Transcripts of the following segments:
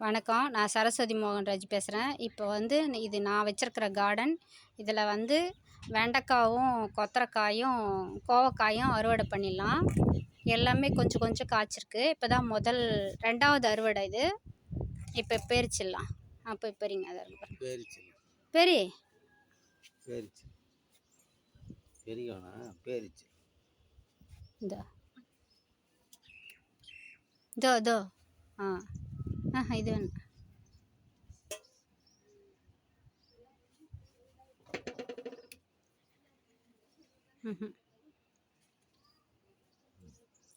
வணக்கம். நான் சரஸ்வதி மோகன்ராஜ் பேசுகிறேன் இப்போ வந்து இது நான் வச்சுருக்கிற கார்டன் இதில் வந்து வெண்டைக்காவும் கொத்தரக்காயும் கோவக்காயும் அறுவடை பண்ணிடலாம். எல்லாமே கொஞ்சம் கொஞ்சம் காய்ச்சிருக்கு. இப்போ தான் முதல் ரெண்டாவது அறுவடை இது. இப்போ பேரிச்சிடலாம். அப்போ பெரிங்க அதை பெரி பேரிச்சு. இந்த. இதோ இதோ ஆ. ஆ இது வேணும்.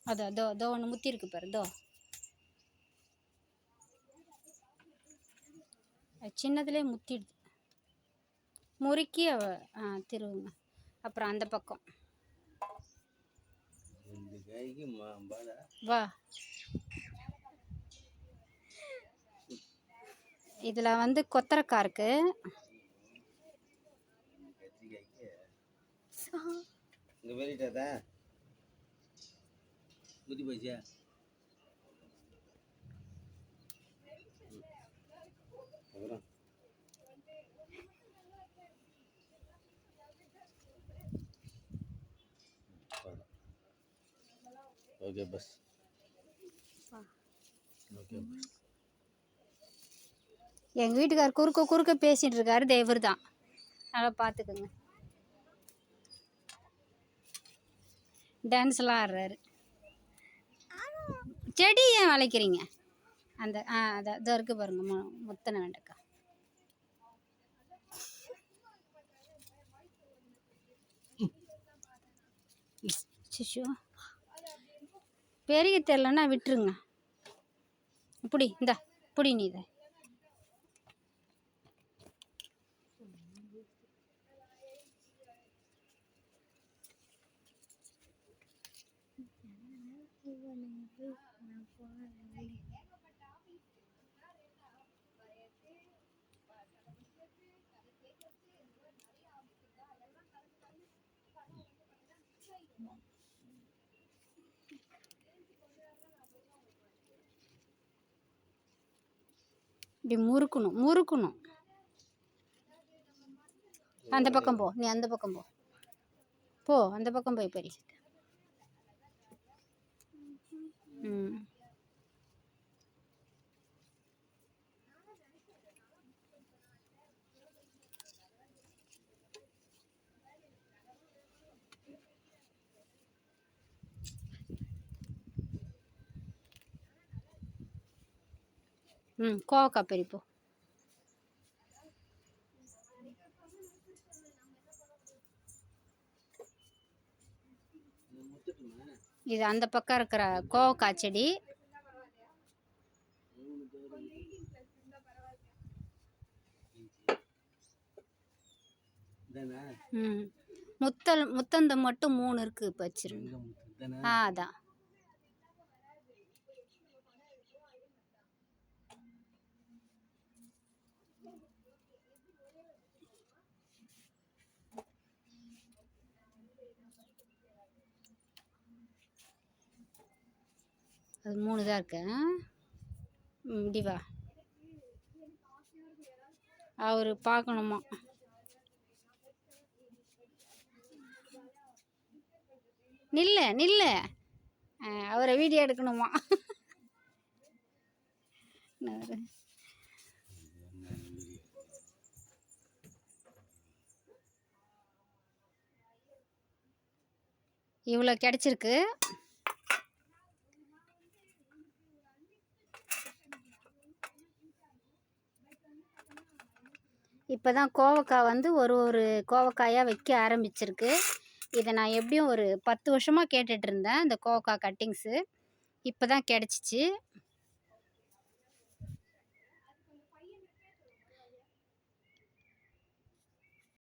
அதோ அதோ அதோ ஒன்று முத்தி இருக்கு பாரு இதோ. அது சின்னதுலேயே முத்திடுது. முறுக்கி அவ ஆ திருவுங்க. அப்புறம் அந்த பக்கம். வா. இதில் வந்து கொத்தரக்காய் இருக்கு. கத்திரிக்காய்க்கு இங்கே வெளியிட்டாதா முதி போச்சா அப்புறம்? Okay bus. Okay bus. எங்கள் வீட்டுக்கார் குறுக்க குறுக்க பேசிகிட்டு இருக்காரு. தேவர் தான் நல்லா பார்த்துக்குங்க டான்ஸ்லாம் ஆடுறாரு. செடி ஏன் வளைக்கிறீங்க? அந்த ஆ அதை இதோ இருக்கு பாருங்க. மு முத்தனை வேண்டக்கா. சிஷு பெரிய தெரிலன்னா விட்டுருங்க. இப்படி இந்தா இப்படி நீ இதை. இப்படி முறுக்கணும் முறுக்கணும். அந்த பக்கம் போ நீ அந்த பக்கம் போ. போ அந்த பக்கம் போய் பறி ம். ம் கோவக்காய் பெரி போ முத்துட்டுமா இது அந்த பக்கம் இருக்கிற கோவக்காய் செடி. முத்தல் முத்தந்தம் மட்டும் மூணு இருக்குது இப்போ வச்சிருங்க ஆ அதான். அது மூணு தான் இருக்கேன் முடிவா அவர் பார்க்கணுமா நில்ல நில்ல. அவரை வீடியோ எடுக்கணுமா? இவ்வளோ கிடச்சிருக்கு. இப்போ தான் கோவக்காய் வந்து ஒரு ஒரு கோவக்காயாக வைக்க ஆரம்பிச்சிருக்கு. இதை நான் எப்படியும் ஒரு பத்து வருஷமாக கேட்டுட்ருந்தேன் இந்த கோவக்காய் கட்டிங்ஸு. இப்போ தான் கிடச்சிச்சு.